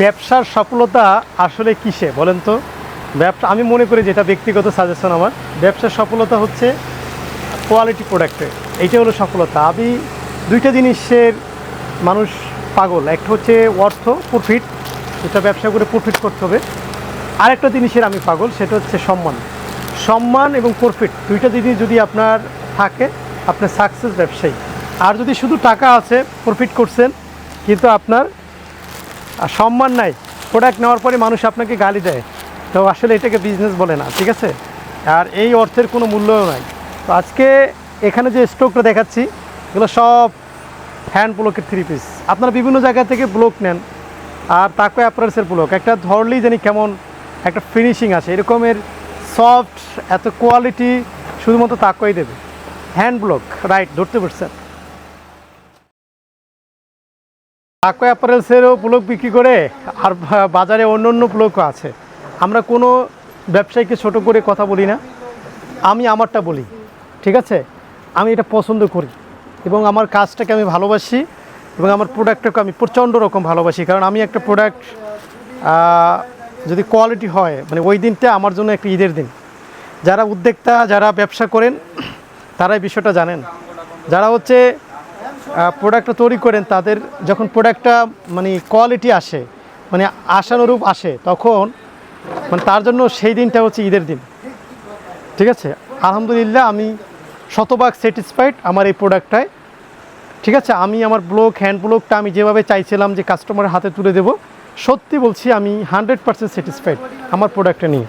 ব্যবসার সফলতা আসলে কিসে? বলেন তো। ব্যবসা, আমি মনে করি যেটা ব্যক্তিগত সাজেশন আমার, ব্যবসার সফলতা হচ্ছে কোয়ালিটি প্রোডাক্টের এইটা হলো সফলতা। আমি দুইটা জিনিসের মানুষ পাগল। একটা হচ্ছে অর্থ প্রফিট যেটা ব্যবসা করে প্রফিট করতে হবে। আরেকটা জিনিসের আমি পাগল, সেটা হচ্ছে সম্মান। সম্মান এবং প্রফিট দুইটা জিনিস যদি আপনার থাকে আপনার সাকসেস ব্যবসায়ী। আর যদি শুধু টাকা আছে প্রফিট করছেন, কিন্তু আপনার আর সম্মান নাই। প্রোডাক্ট নেওয়ার পরে মানুষ আপনাকে গালি দেয়। তো আসলে এটাকে বিজনেস বলে না, ঠিক আছে? আর এই অর্থের কোনো মূল্যও নাই। তো আজকে এখানে যে স্টকটা দেখাচ্ছি, এগুলো সব হ্যান্ড ব্লকের থ্রি পিস আপনারা বিভিন্ন জায়গা থেকে ব্লক নেন, আর তাকে অ্যাপারেলসের ব্লক একটা ধরলেই জানি কেমন একটা ফিনিশিং আছে এরকমের সফট এত কোয়ালিটি শুধুমাত্র তাকই দেবে। হ্যান্ড ব্লক রাইট ধরতে পারছেন তাকো অ্যাপারেলসেরও ব্লক বিক্রি করে আর বাজারে অন্য অন্য ব্লকও আছে। আমরা কোনো ব্যবসায়ীকে ছোট করে কথা বলি না। আমি আমারটা বলি, ঠিক আছে? আমি এটা পছন্দ করি এবং আমার কাজটাকে আমি ভালোবাসি এবং আমার প্রোডাক্টটাকে আমি প্রচণ্ড রকম ভালোবাসি। কারণ আমি একটা প্রোডাক্ট যদি কোয়ালিটি হয় মানে ওই দিনটা আমার জন্য একটা ঈদের দিন। যারা উদ্যোক্তা, যারা ব্যবসা করেন তারা এই বিষয়টা জানেন। যারা হচ্ছে প্রোডাক্টটা তৈরি করেন, তাদের যখন প্রোডাক্টটা মানে কোয়ালিটি আসে মানে আশানুরূপ আসে, তখন মানে তার জন্য সেই দিনটা হচ্ছে ঈদের দিন। ঠিক আছে? আলহামদুলিল্লাহ, আমি শতভাগ স্যাটিসফাইড আমার এই প্রোডাক্টটায় ঠিক আছে? আমি আমার ব্লক হ্যান্ড ব্লকটা আমি যেভাবে চাইছিলাম যে কাস্টমারের হাতে তুলে দেব, সত্যি বলছি, আমি হান্ড্রেড পার্সেন্ট স্যাটিসফাইড আমার প্রোডাক্টটা নিয়ে।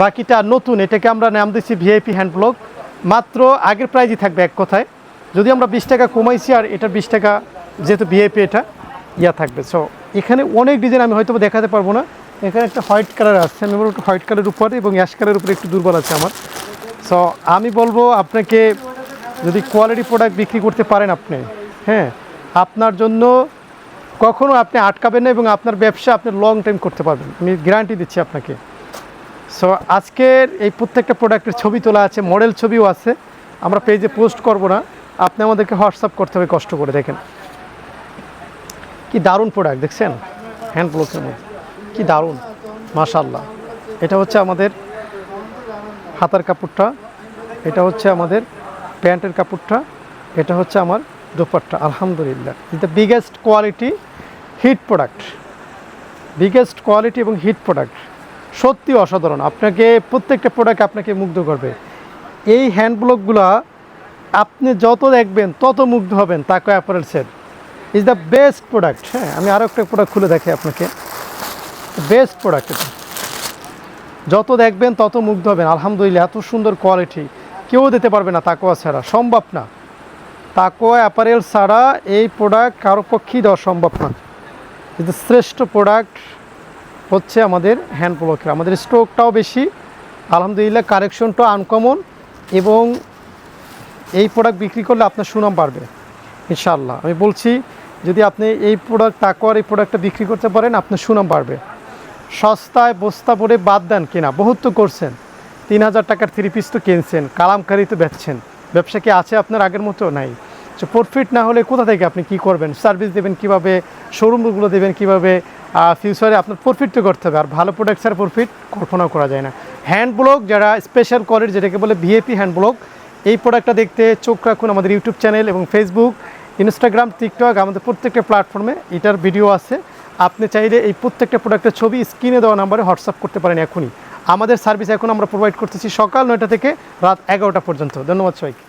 বাকিটা নতুন, এটাকে আমরা নাম দিচ্ছি ভিআইপি হ্যান্ড ব্লক মাত্র আগের প্রাইজই থাকবে এক কথায়। যদি আমরা বিশ টাকা কমাইছি আর এটা বিশ টাকা যেহেতু ভিআইপি এটা, ইয়া থাকবে। সো এখানে অনেক ডিজাইন আমি হয়তো দেখাতে পারব না। এখানে একটা হোয়াইট কালার আসছে আমি বলব হোয়াইট কালারের উপরে এবং অ্যাশ কালারের উপরে একটু দুর্বল আছে আমার। সো আমি বলব আপনাকে যদি কোয়ালিটি প্রোডাক্ট বিক্রি করতে পারেন আপনি হ্যাঁ আপনার জন্য কখনো আপনি আটকাবেন না এবং আপনার ব্যবসা আপনি লং টাইম করতে পারবেন। আমি গ্যারান্টি দিচ্ছি আপনাকে। সো আজকের এই প্রত্যেকটা প্রোডাক্টের ছবি তোলা আছে মডেল ছবিও আছে। আমরা পেজে পোস্ট করব না। আপনি আমাদেরকে হোয়াটসঅ্যাপ করতে হবে, কষ্ট করে দেখেন। কি দারুণ প্রোডাক্ট দেখছেন? হ্যান্ড ব্লকের মধ্যে। কি দারুণ মাশাল্লাহ এটা হচ্ছে আমাদের হাতার কাপড়টা, এটা হচ্ছে আমাদের প্যান্টের কাপড়টা, এটা হচ্ছে আমার দোপাট্টা, আলহামদুলিল্লাহ। Is the biggest quality hit product biggest quality এবং হিট প্রোডাক্ট সত্যি অসাধারণ। আপনাকে, প্রত্যেকটা প্রোডাক্ট আপনাকে মুগ্ধ করবে। এই হ্যান্ড ব্লকগুলো আপনি যত দেখবেন, তত মুগ্ধ হবেন তাকে অ্যাপারেলসের ইজ দ্য বেস্ট প্রোডাক্ট হ্যাঁ আমি আরও একটা প্রোডাক্ট খুলে দেখি আপনাকে। বেস্ট প্রোডাক্ট এটা। যত দেখবেন, তত মুগ্ধ হবেন। আলহামদুলিল্লাহ, এত সুন্দর কোয়ালিটি কেউ দিতে পারবে না তাকোয়া ছাড়া। সম্ভব না। তাকোয়া অ্যাপারেল ছাড়া এই প্রোডাক্ট কারও পক্ষেই দেওয়া সম্ভব না। কিন্তু শ্রেষ্ঠ প্রোডাক্ট হচ্ছে আমাদের হ্যান্ড ব্লকের আমাদের স্ট্রোকটাও বেশি। আলহামদুলিল্লাহ কারেকশনটাও আনকমন এবং এই প্রোডাক্ট বিক্রি করলে আপনার সুনাম বাড়বে ইনশাল্লাহ আমি বলছি, যদি আপনি এই প্রোডাক্ট তাকোয়ার এই প্রোডাক্টটা বিক্রি করতে পারেন, আপনার সুনাম বাড়বে। সস্তায় বস্তা পরে বাদ দেন কিনা, বহুত তো করছেন। তিন হাজার টাকার থ্রি পিস তো কিনছেন, কালামকারি তো বেচছেন। ব্যবসা কি আছে আপনার আগের মতো? নাই। তো প্রফিট না হলে কোথা থেকে আপনি কি করবেন? সার্ভিস দেবেন কীভাবে? শোরুমগুলো দেবেন কীভাবে? ফিউচারে আপনার প্রফিট তো করতে হবে। আর ভালো প্রোডাক্ট ছাড়া প্রফিট কল্পনাও করা যায় না। হ্যান্ড ব্লক যারা স্পেশাল কোয়ালিটি যেটাকে বলে ভিএপি হ্যান্ড ব্লক এই প্রোডাক্টটা দেখতে চোখ রাখুন আমাদের ইউটিউব চ্যানেল এবং ফেসবুক ইনস্টাগ্রাম টিকটক আমাদের প্রত্যেকটা প্ল্যাটফর্মে এটার ভিডিও আছে। আপনি চাইলে এই প্রত্যেকটা প্রোডাক্টের ছবি স্ক্রিনে দেওয়া নাম্বারে হোয়াটসঅ্যাপ করতে পারেন এখনই। আমাদের সার্ভিস এখন আমরা প্রোভাইড করতেছি সকাল নয়টা থেকে রাত এগারোটা পর্যন্ত। ধন্যবাদ সবাইকে।